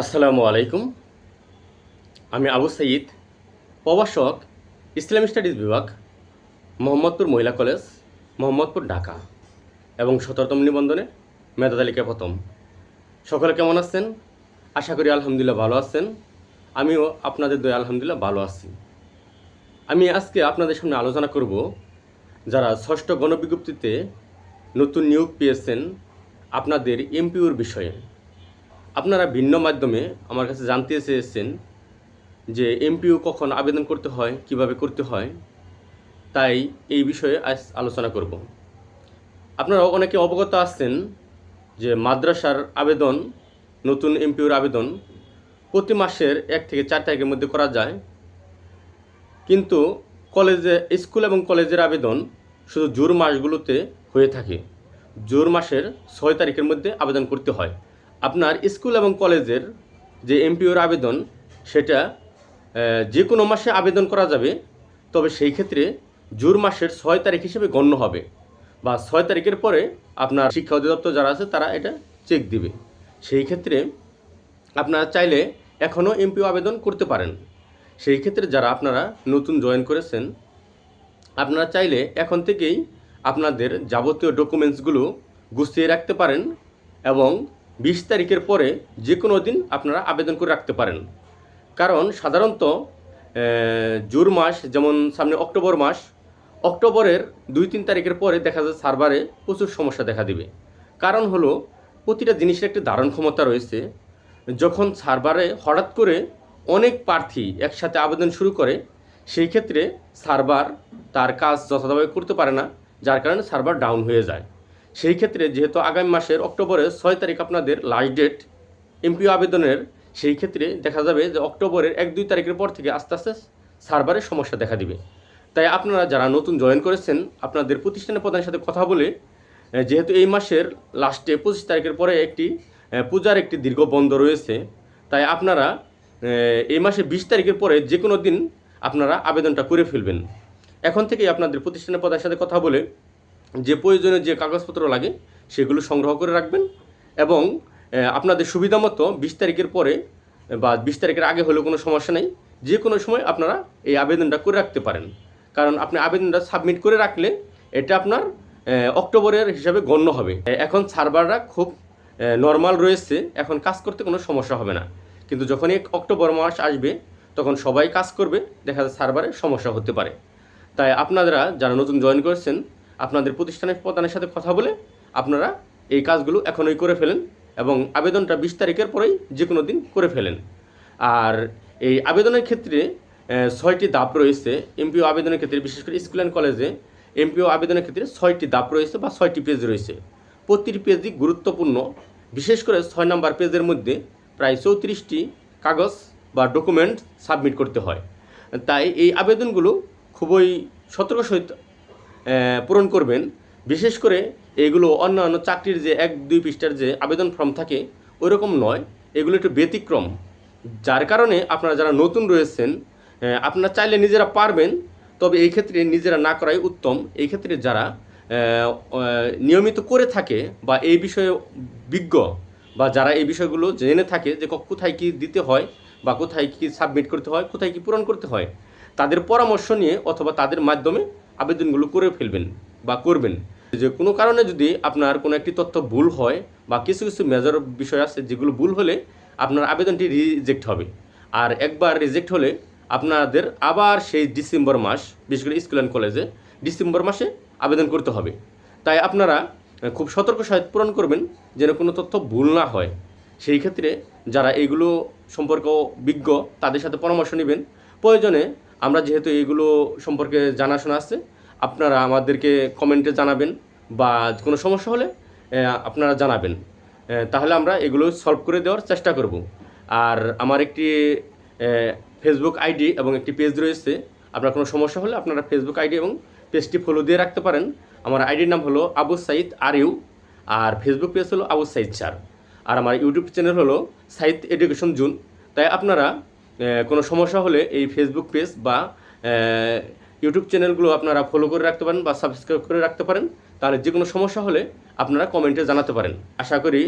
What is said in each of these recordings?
আসসালামু আলাইকুম। আমি আবু সাইদ প্রবাসক ইসলাম স্টাডিজ বিভাগ, মোহাম্মদপুর মহিলা কলেজ, মোহাম্মদপুর ঢাকা এবং সতেরোতম নিবন্ধনে মেধা তালিকা প্রথম। সকলে কেমন আছেন? আশা করি আলহামদুলিল্লাহ ভালো আছেন। আমিও আপনাদের দয়া আলহামদুলিল্লাহ ভালো আছি। আমি আজকে আপনাদের সামনে আলোচনা করব যারা ষষ্ঠ গণবিজ্ঞপ্তিতে নতুন নিয়োগ পেয়েছেন আপনাদের এমপিউর বিষয়ে। আপনারা ভিন্ন মাধ্যমে আমার কাছে জানতে চেয়েছেন যে এমপিও কখন আবেদন করতে হয়, কীভাবে করতে হয়, তাই এই বিষয়ে আজ আলোচনা করব। আপনারা অনেকে অবগত আছেন যে মাদ্রাসার আবেদন, নতুন এমপিওর আবেদন প্রতি মাসের এক থেকে চার তারিখের মধ্যে করা যায়। কিন্তু কলেজে, স্কুল এবং কলেজের আবেদন শুধু জুন মাসগুলোতে হয়ে থাকে। জুন মাসের ছয় তারিখের মধ্যে আবেদন করতে হয়। আপনার স্কুল এবং কলেজের যে এমপিওর আবেদন, সেটা যে কোনো মাসে আবেদন করা যাবে, তবে সেই ক্ষেত্রে জুন মাসের ছয় তারিখ হিসেবে গণ্য হবে বা ছয় তারিখের পরে আপনার শিক্ষা অধিদপ্তর যারা আছে, তারা এটা চেক দিবে। সেই ক্ষেত্রে আপনারা চাইলে এখনও এমপিও আবেদন করতে পারেন। সেই ক্ষেত্রে যারা আপনারা নতুন জয়েন করেছেন, আপনারা চাইলে এখন থেকেই আপনাদের যাবতীয় ডকুমেন্টসগুলো গুছিয়ে রাখতে পারেন এবং বিশ তারিখের পরে যে কোনো দিন আপনারা আবেদন করে রাখতে পারেন। কারণ সাধারণত জুন মাস, যেমন সামনে অক্টোবর মাস, অক্টোবরের দুই তিন তারিখের পরে দেখা যায় সার্ভারে প্রচুর সমস্যা দেখা দিবে। কারণ হলো, প্রতিটা জিনিসের একটি ধারণ ক্ষমতা রয়েছে। যখন সার্ভারে হঠাৎ করে অনেক প্রার্থী একসাথে আবেদন শুরু করে, সেই ক্ষেত্রে সার্ভার তার কাজ যথাযথভাবে করতে পারে না, যার কারণে সার্ভার ডাউন হয়ে যায়। সেই ক্ষেত্রে যেহেতু আগামী মাসের অক্টোবরের ছয় তারিখ আপনাদের লাস্ট ডেট এমপিও আবেদনের সেই ক্ষেত্রে দেখা যাবে যে অক্টোবরের এক দুই তারিখের পর থেকে আস্তে আস্তে সার্ভারের সমস্যা দেখা দিবে। তাই আপনারা যারা নতুন জয়েন করেছেন, আপনাদের প্রতিষ্ঠানের প্রধানের সাথে কথা বলে যেহেতু এই মাসের লাস্টে পঁচিশ তারিখের পরে একটি পূজার একটি দীর্ঘ বন্ধ রয়েছে, তাই আপনারা এই মাসে বিশ তারিখের পরে যে কোনো দিন আপনারা আবেদনটা করে ফেলবেন। এখন থেকেই আপনাদের প্রতিষ্ঠানের প্রধানের সাথে কথা বলে যে প্রয়োজনীয় যে কাগজপত্র লাগে, সেগুলো সংগ্রহ করে রাখবেন এবং আপনাদের সুবিধা মতো বিশ তারিখের পরে, বা বিশ তারিখের আগে হলেও কোনো সমস্যা নেই, যে কোনো সময় আপনারা এই আবেদনটা করে রাখতে পারেন। কারণ আপনি আবেদনটা সাবমিট করে রাখলে এটা আপনার অক্টোবরের হিসাবে গণ্য হবে। এখন সার্ভাররা খুব নর্মাল রয়েছে, এখন কাজ করতে কোনো সমস্যা হবে না। কিন্তু যখনই অক্টোবর মাস আসবে, তখন সবাই কাজ করবে, দেখা যায় সার্ভারে সমস্যা হতে পারে। তাই আপনারা যারা নতুন জয়েন করেছেন আপনাদের প্রতিষ্ঠানের প্রধানের সাথে কথা বলে আপনারা এই কাজগুলো এখনই করে ফেলেন এবং আবেদনটা বিশ তারিখের পরেই যে কোনো দিন করে ফেলেন। আর এই আবেদনের ক্ষেত্রে ছয়টি ধাপ রয়েছে। এমপিও আবেদনের ক্ষেত্রে, বিশেষ করে স্কুল অ্যান্ড কলেজে এমপিও আবেদনের ক্ষেত্রে ছয়টি ধাপ রয়েছে বা ছয়টি পেজ রয়েছে। প্রতিটি পেজই গুরুত্বপূর্ণ। বিশেষ করে ছয় নম্বর পেজের মধ্যে প্রায় চৌত্রিশটি কাগজ বা ডকুমেন্ট সাবমিট করতে হয়। তাই এই আবেদনগুলো খুবই সতর্ক সহিত পূরণ করবেন। বিশেষ করে এগুলো অন্যান্য চাকরির যে এক, দুই পৃষ্ঠার যে আবেদন ফর্ম থাকে ওই রকম নয়। এগুলো একটু ব্যতিক্রম। যার কারণে আপনারা যারা নতুন রয়েছেন আপনারা চাইলে নিজেরা পারবেন, তবে এই ক্ষেত্রে নিজেরা না করাই উত্তম। এই ক্ষেত্রে যারা নিয়মিত করে থাকে বা এই বিষয়ে বিজ্ঞ বা যারা এই বিষয়গুলো জেনে থাকে যে কোথায় কি দিতে হয় বা কোথায় কি সাবমিট করতে হয়, কোথায় কি পূরণ করতে হয়, তাদের পরামর্শ নিয়ে অথবা তাদের মাধ্যমে আবেদনগুলো করে ফেলবেন বা করবেন। যে কোনো কারণে যদি আপনার কোনো একটি তথ্য ভুল হয় বা কিছু কিছু মেজর বিষয় আছে যেগুলো ভুল হলে আপনার আবেদনটি রিজেক্ট হবে। আর একবার রিজেক্ট হলে আপনাদের আবার সেই ডিসেম্বর মাস, বিশেষ করে স্কুল অ্যান্ড কলেজে ডিসেম্বর মাসে আবেদন করতে হবে। তাই আপনারা খুব সতর্ক সহিত পূরণ করবেন যেন কোনো তথ্য ভুল না হয়। সেই ক্ষেত্রে যারা এইগুলো সম্পর্কে বিজ্ঞ তাদের সাথে পরামর্শ নেবেন। প্রয়োজনে আমরা যেহেতু এইগুলো সম্পর্কে জানাশোনা আছে, আপনারা আমাদেরকে কমেন্টে জানাবেন বা কোনো সমস্যা হলে আপনারা জানাবেন। তাহলে আমরা এগুলো সলভ করে দেওয়ার চেষ্টা করব। আর আমার একটি ফেসবুক আইডি এবং একটি পেজ রয়েছে, আপনার কোনো সমস্যা হলে আপনারা ফেসবুক আইডি এবং পেজটি ফলো দিয়ে রাখতে পারেন। আমার আইডির নাম হলো আবু সাইদ আর ইউ আর ফেসবুক পেজ হলো আবু সাইদ স্যার। আর আমার ইউটিউব চ্যানেল হলো সাইদ এডুকেশন জুন। তাই আপনারা কোনো সমস্যা হলে এই ফেসবুক পেজ বা ইউটিউব চ্যানেলগুলো আপনারা ফলো করে রাখতে পারেন বা সাবস্ক্রাইব করে রাখতে পারেন। তাহলে যে কোনো সমস্যা হলে আপনারা কমেন্টে জানাতে পারেন। আশা করি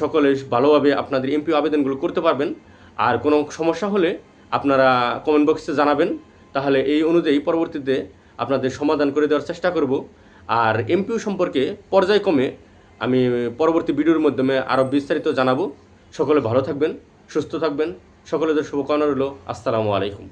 সকলে ভালোভাবে আপনাদের এমপিও আবেদনগুলো করতে পারবেন। আর কোনো সমস্যা হলে আপনারা কমেন্ট বক্সে জানাবেন। তাহলে এই অনুযায়ী পরবর্তীতে আপনাদের সমাধান করে দেওয়ার চেষ্টা করব। আর এমপিও সম্পর্কে পর্যায়ক্রমে আমি পরবর্তী ভিডিওর মাধ্যমে আরও বিস্তারিত জানাব। সকলে ভালো থাকবেন, সুস্থ থাকবেন। সকলেদের শুভকামনা রইল। আসসালামু আলাইকুম।